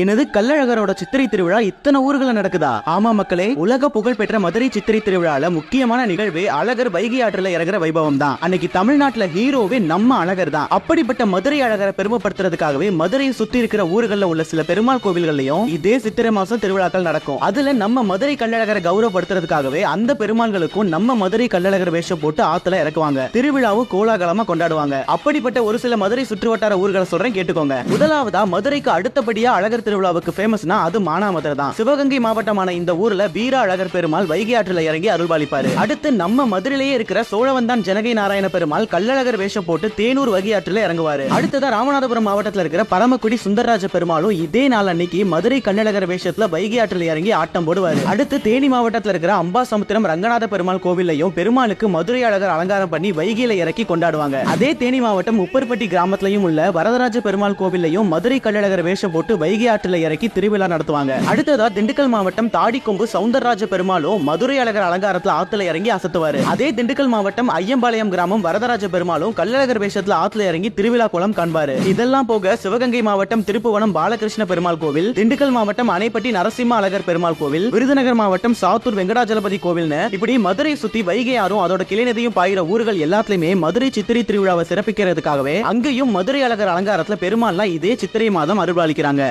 எனது கள்ளழகரோட சித்திரை திருவிழா இத்தனை ஊர்கள நடக்குதா? ஆமா மக்களே உலக புகழ்பெற்ற மதுரை சித்திரை திருவிழால முக்கியமான நிகழ்வே அழகர் வைகை ஆற்றுல இறங்குற வைபவம் தான் அன்னைக்கு தமிழ்நாட்டுல ஹீரோவே நம்ம அழகர் தான் அப்படிப்பட்ட மதுரை அழகரை பெருமைப்படுத்துறதுக்காகவே மதுரையை சுத்தி இருக்கிற ஊர்கள்ல உள்ள சில பெருமாள் கோவில்கள்லயும் இதே சித்திரை மாசம் திருவிழாக்கள் நடக்கும். அதுல நம்ம மதுரை கள்ளழகரை கௌரவப்படுத்துறதுக்காகவே அந்த பெருமாள்களுக்கும் நம்ம மதுரை கள்ளழகர் வேஷம் போட்டு ஆத்துல இறக்குவாங்க. திருவிழாவும் கோலாகலமா கொண்டாடுவாங்க. அப்படிப்பட்ட ஒரு சில மதுரை சுற்றுவட்டார ஊர்களை சொல்றேன் கேட்டுக்கோங்க. முதலாவதா மதுரைக்கு அடுத்தபடியா அழகர் திருவிழாவுக்கு ஃபேமஸ்னா அது மானாமதுரை தான். சிவகங்கை மாவட்டமான இந்த ஊர்ல வீர அழகர் பெருமாள் வைகை ஆற்றுல இறங்கி அருள்பாலிப்பாரு அடுத்து நம்ம மதுரையிலேயே இருக்கிற சோழவந்தான் ஜனகை நாராயண பெருமாள் கள்ளழகர் வேஷம் போட்டு தேனூர் வைகை ஆற்றுல இறங்குவாரு. அடுத்ததா ராமநாதபுரம் மாவட்டத்தில் இருக்கிற பரமக்குடி சுந்தரராஜ பெருமாளும் இதே நாள் அன்னைக்கு மதுரை கள்ளழகர் வேஷத்துல வைகை ஆற்றுல இறங்கி ஆட்டம் போடுவாரு. அடுத்து தேனி மாவட்டத்தில் இருக்கிற அம்பாசமுத்திரம் ரங்கநாத பெருமாள் கோவிலையும் பெருமாளுக்கு மதுரை அழகர் அலங்காரம் பண்ணி வைகையில இறக்கி கொண்டாடுவாங்க. அதே தேனி மாவட்டம் உப்பர்பட்டி கிராமத்திலையும் உள்ள வரதராஜ பெருமாள் கோவிலையும் மதுரை கள்ளழகர் வேஷம் போட்டு வைகை ஆற்றுல இறக்கி திருவிழா நடத்துவாங்க. அடுத்ததா திண்டுக்கல் மாவட்டம் தாடிக்கொம்பு சவுந்தரராஜ பெருமாளும் மதுரை அழகர் அலங்காரத்தில் ஆத்துல இறங்கி அசத்துவாரு. அதே திண்டுக்கல் மாவட்டம் ஐயம்பாளையம் கிராமம் வரதராஜ பெருமாளும் கள்ளழகர் வேஷத்துல ஆத்துல இறங்கி திருவிழா குளம் காண்பாரு. இதெல்லாம் போக சிவகங்கை மாவட்டம் திருப்புவனம் பாலகிருஷ்ண பெருமாள் கோவில் திண்டுக்கல் மாவட்டம் அணைப்பட்டி நரசிம்ம அழகர் பெருமாள் கோவில் விருதுநகர் மாவட்டம் சாத்தூர் வெங்கடாஜலபதி கோவில்னு இப்படி மதுரை சுத்தி வைகை ஆறும் அதோட கிளைநதியும் பாயிற ஊர்கள் எல்லாத்துலயுமே மதுரை சித்திரை திருவிழாவை சிறப்பிக்கிறதுக்காகவே அங்கேயும் மதுரை அழகர் அலங்காரத்துல பெருமாள்லாம் இதே சித்திரை மாதம் அருள்பாலிக்கிறாங்க